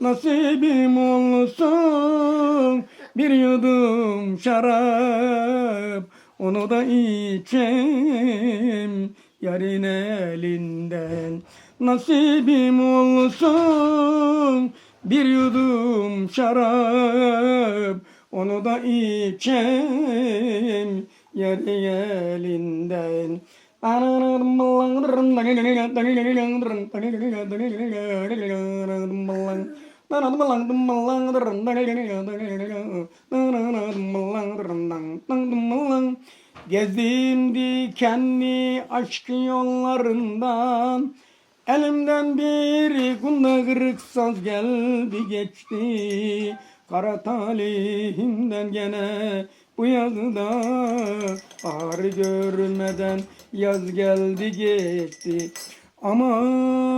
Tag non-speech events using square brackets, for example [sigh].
Nasibim olsun bir yudum şarap Onu da içeyim yarın elinden. Nasibim olsun bir yudum şarap Onu da içeyim yarın elinden [laughs] Gezdim dikenli aşk yollarından. Elimden bir kunda kırık saz geldi geçti. Kara talihimden gene bu yazda Bahar görmeden yaz geldi geçti. Aman